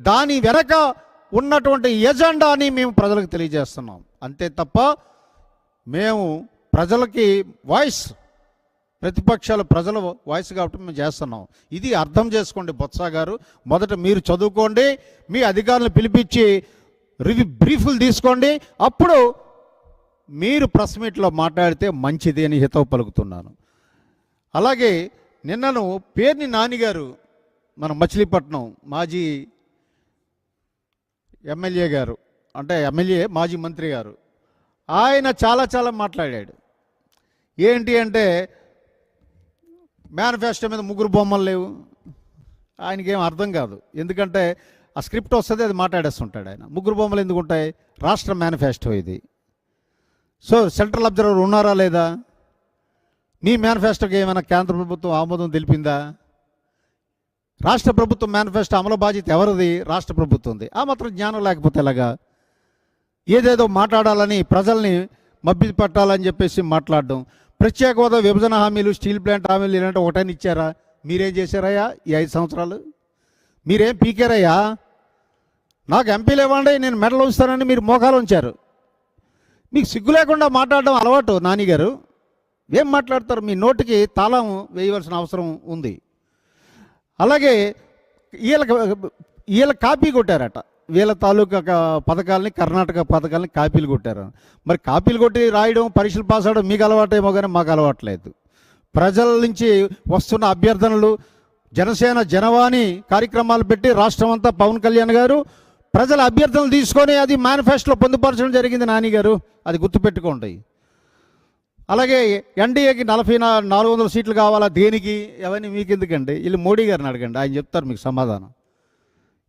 దాని వెనక ఉన్నటువంటి ఎజెండాని మేము ప్రజలకు తెలియజేస్తున్నాం. అంతే తప్ప మేము ప్రజలకి వాయిస్ ప్రతిపక్షాలు ప్రజల వాయిస్ కాబట్టి మేము చేస్తున్నాం. ఇది అర్థం చేసుకోండి బొత్స గారు. మొదట మీరు చదువుకోండి మీ అధికారులను పిలిపించి రివ్యూ బ్రీఫ్లు తీసుకోండి. అప్పుడు మీరు ప్రెస్ మీట్లో మాట్లాడితే మంచిది అని హితవు పలుకుతున్నాను. అలాగే నిన్నను పేర్ని నానిగారు మన మచిలీపట్నం మాజీ ఎమ్మెల్యే గారు అంటే ఎమ్మెల్యే మాజీ మంత్రి గారు ఆయన చాలా చాలా మాట్లాడాడు. ఏంటి అంటే మేనిఫెస్టో మీద ముగ్గురు బొమ్మలు లేవు. ఆయనకేం అర్థం కాదు. ఎందుకంటే ఆ స్క్రిప్ట్ వస్తుంది అది మాట్లాడేస్తుంటాడు ఆయన. ముగ్గురు బొమ్మలు ఎందుకు ఉంటాయి? రాష్ట్ర మేనిఫెస్టో ఇది. సో సెంట్రల్ అబ్జర్వర్ ఉన్నారా లేదా? మీ మేనిఫెస్టోకి ఏమైనా కేంద్ర ప్రభుత్వం ఆమోదం తెలిపిందా? రాష్ట్ర ప్రభుత్వం మేనిఫెస్టో అమలు బాధ్యత ఎవరిది? రాష్ట్ర ప్రభుత్వంది. ఆ మాత్రం జ్ఞానం లేకపోతే ఎలాగా? ఏదేదో మాట్లాడాలని ప్రజల్ని మబ్బి పట్టాలని చెప్పేసి మాట్లాడడం. ప్రత్యేక హోదా విభజన హామీలు స్టీల్ ప్లాంట్ హామీలు ఇలాంటి ఒకటని ఇచ్చారా? మీరేం చేశారయ్యా ఈ ఐదు సంవత్సరాలు? మీరేం పీకారయ్యా? నాకు ఎంపీలు ఇవ్వండి నేను మెడలు ఉంచుతానని మీరు మోకాలు ఉంచారు. మీకు సిగ్గు లేకుండా మాట్లాడడం అలవాటు నానిగారు. ఏం మాట్లాడతారు? మీ నోటికి తాళం వేయవలసిన అవసరం ఉంది. అలాగే వీళ్ళ వీళ్ళ కాపీ కొట్టారట. వీళ్ళ తాలూకా పథకాలని కర్ణాటక పథకాలని కాపీలు కొట్టారు. మరి కాపీలు కొట్టి రాయడం పరీక్షలు పాస్ అవడం మీకు అలవాటేమో కానీ మాకు అలవాట్లేదు ప్రజల నుంచి వస్తున్న అభ్యర్థనలు జనసేన జనవాణి కార్యక్రమాలు పెట్టి రాష్ట్రం అంతా పవన్ కళ్యాణ్ గారు ప్రజల అభ్యర్థనలు తీసుకొని అది మేనిఫెస్టోలో పొందుపరచడం జరిగింది నాని గారు. అది గుర్తుపెట్టుకోండి. అలాగే ఎన్డీఏకి నలభై నాలుగు వందల సీట్లు కావాలా దేనికి? అవన్నీ మీకు ఎందుకండి వీళ్ళు మోడీ గారిని అడగండి. ఆయన చెప్తారు మీకు సమాధానం.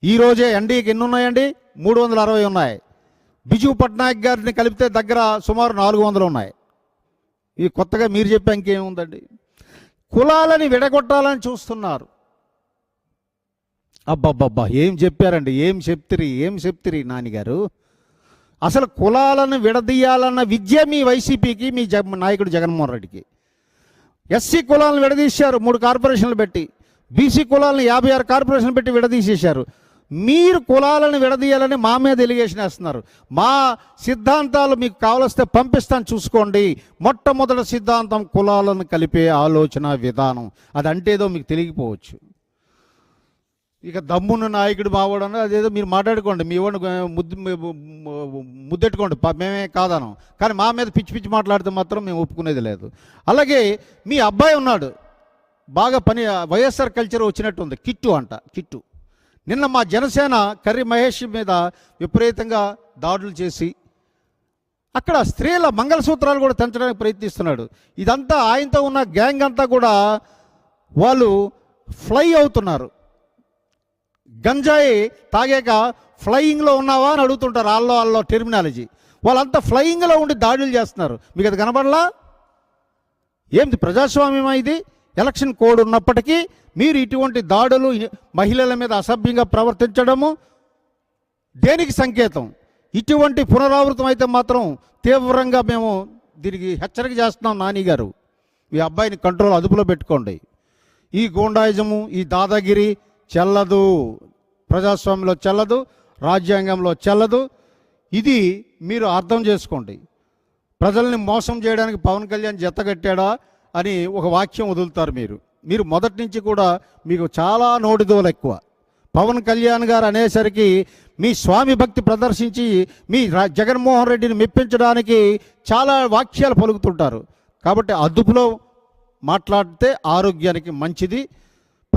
ఈరోజే ఎన్డీఏకి ఎన్ని ఉన్నాయండి మూడు వందల అరవై ఉన్నాయి. బిజు పట్నాయక్ గారిని కలిపితే దగ్గర సుమారు నాలుగు వందలు ఉన్నాయి. ఇవి కొత్తగా మీరు చెప్పే ఇంకేముందండి? కులాలని విడగొట్టాలని చూస్తున్నారు. అబ్బబ్బబ్బా ఏం చెప్పారండి? ఏం చెప్తిరి? ఏం చెప్తిరి నానిగారు? అసలు కులాలను విడదీయాలన్న విద్య మీ వైసీపీకి మీ జగ నాయకుడు జగన్మోహన్ రెడ్డికి. ఎస్సీ కులాలను విడదీశారు మూడు కార్పొరేషన్లు పెట్టి. బీసీ కులాలను యాభై ఆరు కార్పొరేషన్లు పెట్టి విడదీసేశారు. మీరు కులాలను విడదీయాలని మా మీద ఎలిగేషన్ వేస్తున్నారు. మా సిద్ధాంతాలు మీకు కావలిస్తే పంపిస్తాను చూసుకోండి. మొట్టమొదటి సిద్ధాంతం కులాలను కలిపే ఆలోచన విధానం. అది మీకు తెలియకపోవచ్చు. ఇక దమ్మున్న నాయకుడు మావాడని అదేదో మీరు మాట్లాడుకోండి. మీ వాడిని ముద్దు ముద్దెట్టుకోండి. మేమే కాదనం. కానీ మా మీద పిచ్చి పిచ్చి మాట్లాడితే మాత్రం మేము ఒప్పుకునేది లేదు. అలాగే మీ అబ్బాయి ఉన్నాడు. బాగా పని వైఎస్ఆర్ కల్చర్ వచ్చినట్టుంది. కిట్టు అంట కిట్టు. నిన్న మా జనసేన కర్రీ మహేష్ మీద విపరీతంగా దాడులు చేసి అక్కడ స్త్రీల మంగళసూత్రాలు కూడా తెంచడానికి ప్రయత్నిస్తున్నాడు. ఇదంతా ఆయనతో ఉన్న గ్యాంగ్ అంతా కూడా వాళ్ళు ఫ్లై అవుతున్నారు. గంజాయి తాగాక ఫ్లయింగ్లో ఉన్నావా అని అడుగుతుంటారు. ఆల్లో ఆల్లో టెర్మినాలజీ. వాళ్ళంతా ఫ్లయింగ్లో ఉండి దాడులు చేస్తున్నారు. మీకు అది కనబడలా? ఏంది ప్రజాస్వామ్యమా ఇది? ఎలక్షన్ కోడ్ ఉన్నప్పటికీ మీరు ఇటువంటి దాడులు మహిళల మీద అసభ్యంగా ప్రవర్తించడము దేనికి సంకేతం? ఇటువంటి పునరావృతం అయితే మాత్రం తీవ్రంగా మేము దీనికి హెచ్చరిక చేస్తున్నాం నాని గారు. మీ అబ్బాయిని కంట్రోల్ అదుపులో పెట్టుకోండి. ఈ గూండాయిజము ఈ దాదాగిరి చెల్లదు. ప్రజాస్వామ్యంలో చెల్లదు. రాజ్యాంగంలో చెల్లదు. ఇది మీరు అర్థం చేసుకోండి. ప్రజల్ని మోసం చేయడానికి పవన్ కళ్యాణ్ జతగట్టాడా అని ఒక వాక్యం వదులుతారు మీరు. మీరు మొదటి నుంచి కూడా మీకు చాలా నోటిదోలు ఎక్కువ. పవన్ కళ్యాణ్ గారు అనేసరికి మీ స్వామి భక్తి ప్రదర్శించి మీ జగన్మోహన్ రెడ్డిని మెప్పించడానికి చాలా వాక్యాలు పలుకుతుంటారు. కాబట్టి అదుపులో మాట్లాడితే ఆరోగ్యానికి మంచిది.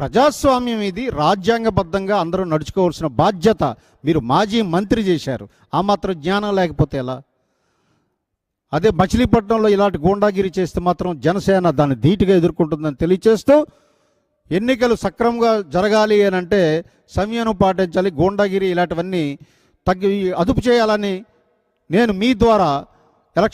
ప్రజాస్వామ్యం ఇది. రాజ్యాంగబద్ధంగా అందరూ నడుచుకోవాల్సిన బాధ్యత మీరు మాజీ మంత్రి చేశారు. ఆ మాత్రం జ్ఞానం లేకపోతే ఎలా? అదే మచిలీపట్నంలో ఇలాంటి గూండాగిరి చేస్తే మాత్రం జనసేన దాన్ని ధీటుగా ఎదుర్కొంటుందని తెలియచేస్తూ ఎన్నికలు సక్రమంగా జరగాలి అని అంటే సంయమనం పాటించాలి గూండాగిరి ఇలాంటివన్నీ తగ్గి అదుపు చేయాలని నేను మీ ద్వారా